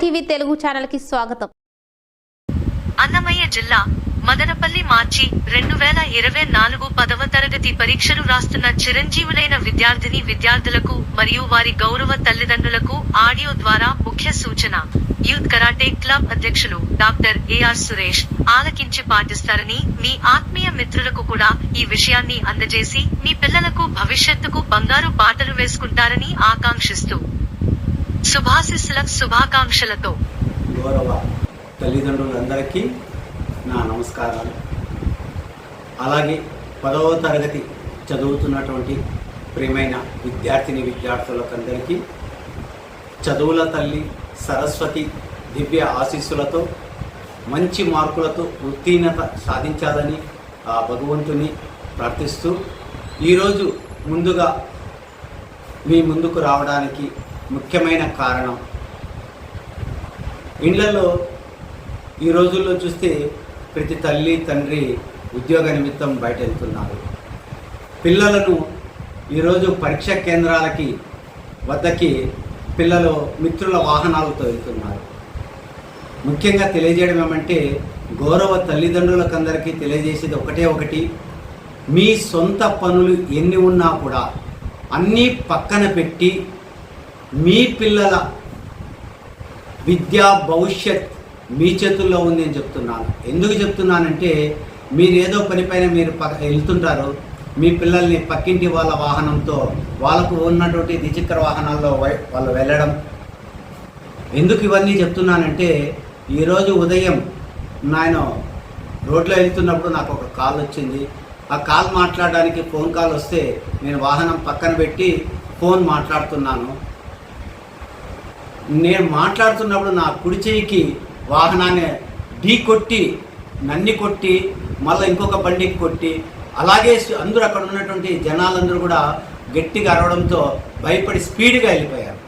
TV Telugu ఛానల్కి స్వాగతం. అన్నమయ్య జిల్లా మదనపల్లి మార్చి రెండు వేల ఇరవై నాలుగు పదవ తరగతి పరీక్షలు రాస్తున్న చిరంజీవులైన విద్యార్థిని విద్యార్థులకు మరియు వారి గౌరవ తల్లిదండ్రులకు ఆడియో ద్వారా ముఖ్య సూచన. యూత్ కరాటే క్లబ్ అధ్యక్షులు డాక్టర్ ఏఆర్ సురేష్ ఆలకించి పాటిస్తారని మీ ఆత్మీయ మిత్రులకు కూడా ఈ విషయాన్ని అందజేసి మీ పిల్లలకు భవిష్యత్తుకు బంగారు బాటలు వేసుకుంటారని ఆకాంక్షిస్తూ శుభాశిస్సుల శుభాకాంక్షలతో. గౌరవ తల్లిదండ్రులందరికీ నా నమస్కారాలు. అలాగే పదవ తరగతి చదువుతున్నటువంటి ప్రియమైన విద్యార్థిని విద్యార్థులకందరికీ చదువుల తల్లి సరస్వతి దివ్య ఆశీస్సులతో మంచి మార్కులతో ఉత్తీర్ణత సాధించాలని ఆ భగవంతుని ప్రార్థిస్తూ ఈరోజు ముందుగా మీ ముందుకు రావడానికి ముఖ్యమైన కారణం. ఇండ్లలో ఈ రోజుల్లో చూస్తే ప్రతి తల్లి తండ్రి ఉద్యోగ నిమిత్తం బయట వెళ్తున్నారు పిల్లలను ఈరోజు పరీక్ష కేంద్రాలకి వద్దకి పిల్లలు మిత్రుల వాహనాలతో వెళ్తున్నారు. ముఖ్యంగా తెలియజేయడం ఏమంటే గౌరవ తల్లిదండ్రులకందరికీ తెలియజేసేది ఒకటే ఒకటి మీ సొంత పనులు ఎన్ని ఉన్నా కూడా అన్నీ పక్కన పెట్టి మీ పిల్లల విద్యా భవిష్యత్ మీ చేతుల్లో ఉంది అని చెప్తున్నాను. ఎందుకు చెప్తున్నానంటే మీరు ఏదో పనిపైన మీరు పక్క వెళ్తుంటారు మీ పిల్లల్ని పక్కింటి వాళ్ళ వాహనంతో వాళ్ళకు ఉన్నటువంటి ద్విచక్ర వాహనాల్లో వై- వాళ్ళు వెళ్ళడం. ఎందుకు ఇవన్నీ చెప్తున్నానంటే ఈరోజు ఉదయం నాయన రోడ్లో వెళ్తున్నప్పుడు నాకు ఒక కాల్ వచ్చింది. ఆ కాల్ మాట్లాడడానికి ఫోన్ కాల్ వస్తే నేను వాహనం పక్కన పెట్టి ఫోన్ మాట్లాడుతున్నాను. నేను మాట్లాడుతున్నప్పుడు నా కుడి చేయికి వాహనాన్ని ఢీ కొట్టి నన్ని కొట్టి మళ్ళీ ఇంకొక బండికి కొట్టి అలాగే అందరూ అక్కడ ఉన్నటువంటి జనాలందరూ కూడా గట్టిగా అరవడంతో భయపడి స్పీడ్గా వెళ్ళిపోయారు.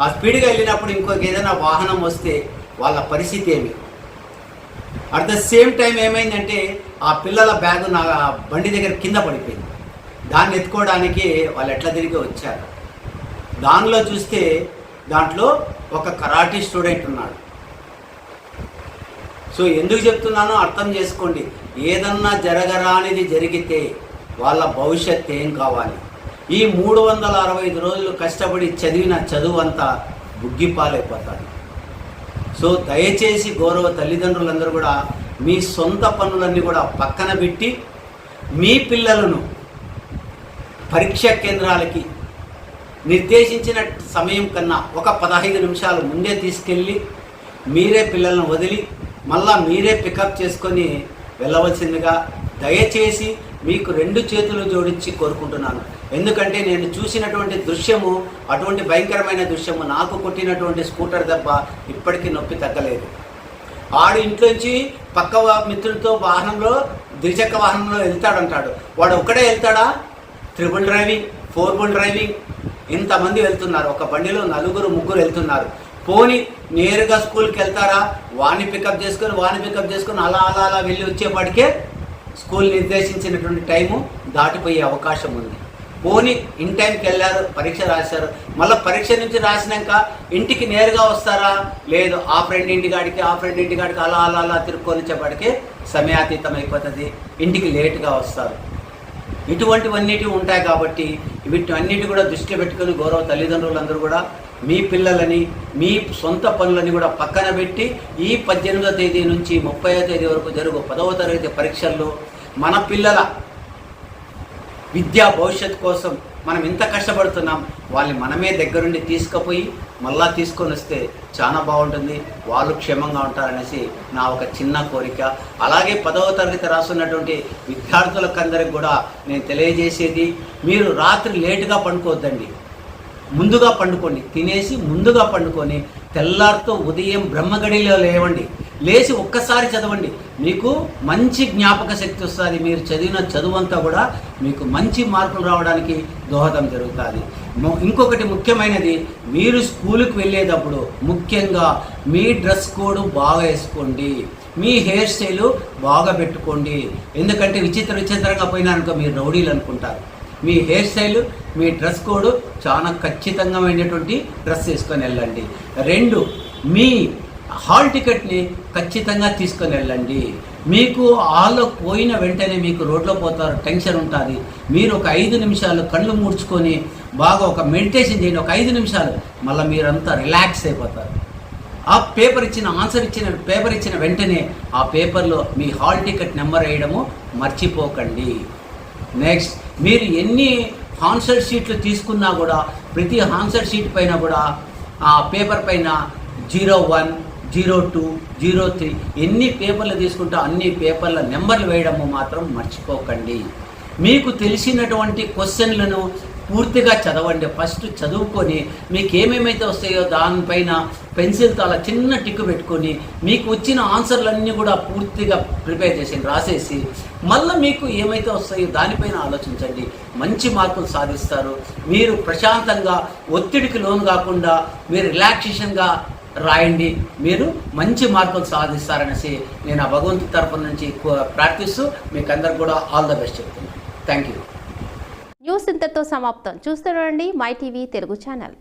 ఆ స్పీడ్గా వెళ్ళినప్పుడు ఇంకొక ఏదైనా వాహనం వస్తే వాళ్ళ పరిస్థితి ఏమి? అట్ ద సేమ్ టైం ఏమైందంటే ఆ పిల్లల బ్యాగు నా బండి దగ్గర కింద పడిపోయింది. దాన్ని ఎత్తుకోవడానికి వాళ్ళు ఎట్లా తిరిగి వచ్చారు? దానిలో చూస్తే దాంట్లో ఒక కరాటీ స్టూడెంట్ ఉన్నాడు. సో ఎందుకు చెప్తున్నానో అర్థం చేసుకోండి. ఏదన్నా జరగరానిది జరిగితే వాళ్ళ భవిష్యత్ ఏం కావాలి? ఈ మూడు వందల అరవై ఐదు రోజులు కష్టపడి చదివిన చదువు అంతా బుగ్గిపాలైపోతాడు సో దయచేసి గౌరవ తల్లిదండ్రులందరూ కూడా మీ సొంత పనులన్నీ కూడా పక్కన పెట్టి మీ పిల్లలను పరీక్ష కేంద్రాలకి నిర్దేశించిన సమయం కన్నా ఒక పదహైదు నిమిషాలు ముందే తీసుకెళ్ళి మీరే పిల్లలను వదిలి మళ్ళా మీరే పికప్ చేసుకొని వెళ్ళవలసిందిగా దయచేసి మీకు రెండు చేతులు జోడించి కోరుకుంటున్నాను. ఎందుకంటే నేను చూసినటువంటి దృశ్యము అటువంటి భయంకరమైన దృశ్యము నాకు కొట్టినటువంటి స్కూటర్ దెబ్బ ఇప్పటికీ నొప్పి తగ్గలేదు. ఆడు ఇంట్లోంచి పక్క మిత్రులతో వాహనంలో ద్విచక్ర వాహనంలో వెళ్తాడంటాడు. వాడు ఒక్కడే వెళ్తాడా? Triple driving four bull driving ఇంతమంది వెళ్తున్నారు. ఒక బండిలో నలుగురు ముగ్గురు వెళ్తున్నారు. పోని నేరుగా స్కూల్కి వెళ్తారా? వాడిని పికప్ చేసుకొని వాడిని పికప్ చేసుకొని అలా అలా అలా వెళ్ళి వచ్చేపాటికే స్కూల్ నిర్దేశించినటువంటి టైము దాటిపోయే అవకాశం ఉంది. పోని ఇన్ టైంకి వెళ్ళారు పరీక్ష రాశారు. మళ్ళీ పరీక్ష నుంచి రాసినాక ఇంటికి నేరుగా వస్తారా? లేదు ఆ ఫ్రెండ్ ఇంటికాడికి ఆ ఫ్రెండ్ ఇంటికాడికి అలా అలా అలా తిరుక్కొని వచ్చేపాటికి సమయాతీతం అయిపోతుంది ఇంటికి లేటుగా వస్తారు. ఇటువంటివన్నిటి ఉంటాయి కాబట్టి వీటన్నిటి కూడా దృష్టిలో పెట్టుకొని గౌరవ తల్లిదండ్రులందరూ కూడా మీ పిల్లలని మీ సొంత పనులని కూడా పక్కన పెట్టి ఈ పద్దెనిమిదో తేదీ నుంచి ముప్పై తేదీ వరకు జరుగు పదవ తరగతి పరీక్షల్లో మన పిల్లల విద్యా భవిష్యత్ కోసం మనం ఇంత కష్టపడుతున్నాం వాళ్ళని మనమే దగ్గరుండి తీసుకుపోయి మళ్ళా తీసుకొని వస్తే చాలా బాగుంటుంది. వాళ్ళు క్షేమంగా ఉంటారనేసి నా ఒక చిన్న కోరిక. అలాగే పదవ తరగతి రాస్తున్నటువంటి విద్యార్థులకందరికి కూడా నేను తెలియజేసేది మీరు రాత్రి లేటుగా పండుకోవద్దండి. ముందుగా పండుకోండి. తినేసి ముందుగా పండుకొని తెల్లారితో ఉదయం బ్రహ్మగడిలో లేవండి. లేచి ఒక్కసారి చదవండి. మీకు మంచి జ్ఞాపక శక్తి వస్తుంది. మీరు చదివిన చదువు అంతా కూడా మీకు మంచి మార్కులు రావడానికి దోహదం జరుగుతుంది. ఇంకొకటి ముఖ్యమైనది మీరు స్కూలుకు వెళ్ళేటప్పుడు ముఖ్యంగా మీ డ్రెస్ కోడ్ బాగా వేసుకోండి. మీ హెయిర్ స్టైల్ బాగా పెట్టుకోండి. ఎందుకంటే విచిత్ర విచిత్రంగా పోయినారనుకో మీరు రౌడీలు అనుకుంటారు. మీ హెయిర్ స్టైల్ మీ డ్రెస్ కోడ్ చాలా ఖచ్చితంగా డ్రెస్ వేసుకొని వెళ్ళండి. రెండు మీ హాల్ టికెట్ని ఖచ్చితంగా తీసుకొని వెళ్ళండి. మీకు హాల్లో పోయిన వెంటనే మీకు రోడ్లో పోతారు టెన్షన్ ఉంటుంది. మీరు ఒక ఐదు నిమిషాలు కళ్ళు మూడ్చుకొని బాగా ఒక మెడిటేషన్ చేయండి ఒక ఐదు నిమిషాలు. మళ్ళీ మీరంతా రిలాక్స్ అయిపోతారు. ఆ పేపర్ ఇచ్చిన ఆన్సర్ ఇచ్చిన పేపర్ ఇచ్చిన వెంటనే ఆ పేపర్లో మీ హాల్ టికెట్ నెంబర్ వేయడము మర్చిపోకండి. నెక్స్ట్ మీరు ఎన్ని హాన్సర్ షీట్లు తీసుకున్నా కూడా ప్రతి ఆన్సర్ షీట్ పైన కూడా ఆ పేపర్ పైన zero one zero two zero three ఎన్ని పేపర్లు తీసుకుంటా అన్ని పేపర్ల నెంబర్లు వేయడము మాత్రం మర్చిపోకండి. మీకు తెలిసినటువంటి క్వశ్చన్లను పూర్తిగా చదవండి. ఫస్ట్ చదువుకొని మీకు ఏమేమైతే వస్తాయో దానిపైన పెన్సిల్తో అలా చిన్న టిక్కు పెట్టుకొని మీకు వచ్చిన ఆన్సర్లన్నీ కూడా పూర్తిగా ప్రిపేర్ చేసి రాసేసి మళ్ళీ మీకు ఏమైతే వస్తాయో దానిపైన ఆలోచించండి. మంచి మార్కులు సాధిస్తారు. మీరు ప్రశాంతంగా ఒత్తిడికి లోను కాకుండా మీరు రిలాక్సేషన్గా రాయండి. మీరు మంచి మార్కులు సాధిస్తారనేసి నేను ఆ భగవంతు తరపు నుంచి ప్రార్థిస్తూ మీకు అందరికి కూడా ఆల్ ద బెస్ట్ చెప్తున్నాను. Thank you. న్యూస్ ఇంతతో సమాప్తం. చూస్తుండండి మై టీవీ తెలుగు ఛానల్.